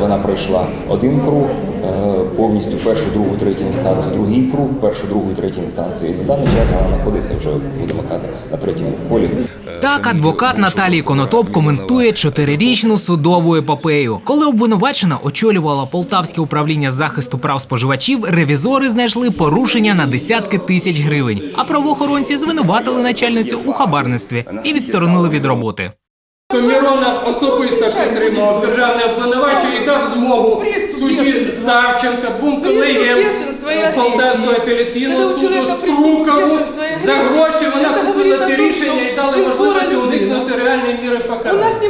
вона пройшла один круг, е, повністю першу, другу, третю інстанцію, другий круг, першу, другу, третю інстанцію. І на даний час вона знаходиться вже будемо казати на третьому колі. Так, адвокат Наталії Конотоп коментує чотирирічну судову епопею. Коли обвинувачена очолювала Полтавське управління захисту прав споживачів, ревізори знайшли порушення на десятки тисяч гривень. А правоохоронці звинуватили начальницю у хабарництві і відсторонили від роботи. Миронов особисто підтримував державне обвинувачення і дав змогу судді. Савченка, двом колегіям Полтавського апеляційного суду Струкову бешенства і за агресії, гроші вона це купила говорить о ці том, рішення що і дали він можливість хвора людина. уникнути реальної міри У покарання. нас не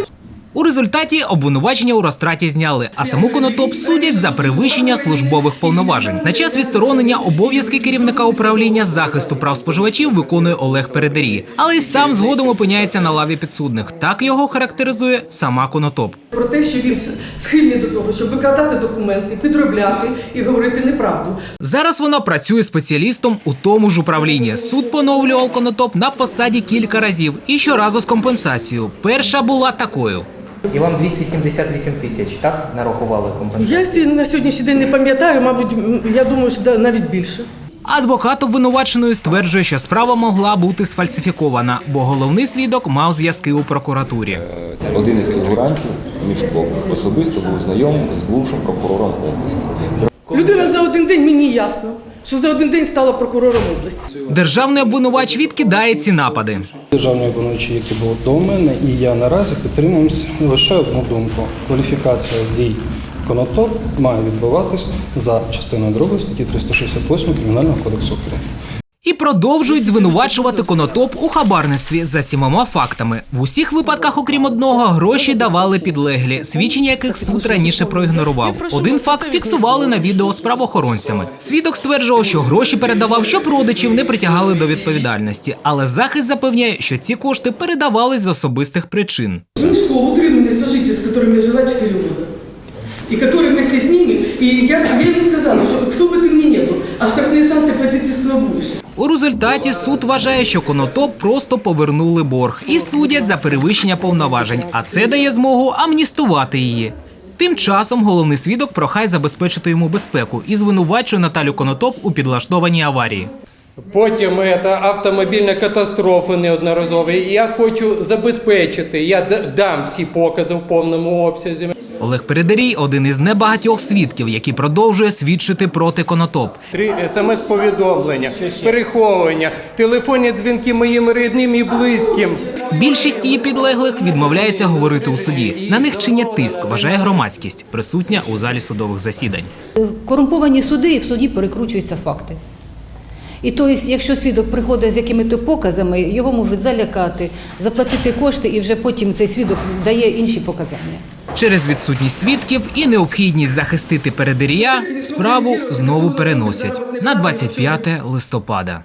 У результаті обвинувачення у розтраті зняли, а саму Конотоп судять за перевищення службових повноважень. На час відсторонення обов'язки керівника управління захисту прав споживачів виконує Олег Передерій, але й сам згодом опиняється на лаві підсудних. Так його характеризує сама Конотоп. про те, що він схильний до того, щоб викрадати документи, підробляти і говорити неправду. Зараз вона працює спеціалістом у тому ж управлінні. Суд поновлював Конотоп на посаді кілька разів і щоразу з компенсацією. Перша була такою. І вам 278 тисяч, так, нарахували компенсацію? Я на сьогоднішній день не пам'ятаю, мабуть, я думаю, що да- навіть більше. Адвокат обвинуваченої стверджує, що справа могла бути сфальсифікована, бо головний свідок мав зв'язки у прокуратурі. Е, Це один із фігурантів Мішко особисто був знайомий з бувшим прокурором області. Людина за один день мені ясно, що за один день стала прокурором області. Державний обвинувач відкидає ці напади. Державний обвинувачі, які були до мене, і я наразі підтримуємося лише одну думку. Кваліфікація дій Конотоп має відбуватись за частиною 2 статті 368 Кримінального кодексу України. І продовжують звинувачувати конотоп у хабарництві за сімома фактами. В усіх випадках, окрім одного, гроші давали підлеглі, свідчення яких суд раніше проігнорував. Один факт фіксували на відео з правоохоронцями. Свідок стверджував, що гроші передавав, щоб родичів не притягали до відповідальності. Але захист запевняє, що ці кошти передавались з особистих причин. Мишко в утримании сожитель, с которым я жила 4 года. И который вместе с ними, и я, я ему сказала, что кто бы ты мне не был, а штрафные будешь. У результаті суд вважає, що конотоп просто повернули борг і судять за перевищення повноважень, а це дає змогу амністувати її. Тим часом головний свідок прохає забезпечити йому безпеку і звинувачує Наталю Конотоп у підлаштованій аварії. Потім це автомобільні катастрофи неодноразові. І я хочу забезпечити, я дам всі покази в повному обсязі. Олег Передарій один із небагатьох свідків, який продовжує свідчити проти конотоп. Три смс-повідомлення, переховування, телефонні дзвінки моїм рідним і близьким. Більшість її підлеглих відмовляється говорити у суді. На них чинять тиск, вважає громадськість, присутня у залі судових засідань. Корумповані суди і в суді перекручуються факти. І тобто, якщо свідок приходить з якими-то показами, його можуть залякати, заплатити кошти, і вже потім цей свідок дає інші показання. Через відсутність свідків і необхідність захистити передирія справу знову переносять на 25 листопада.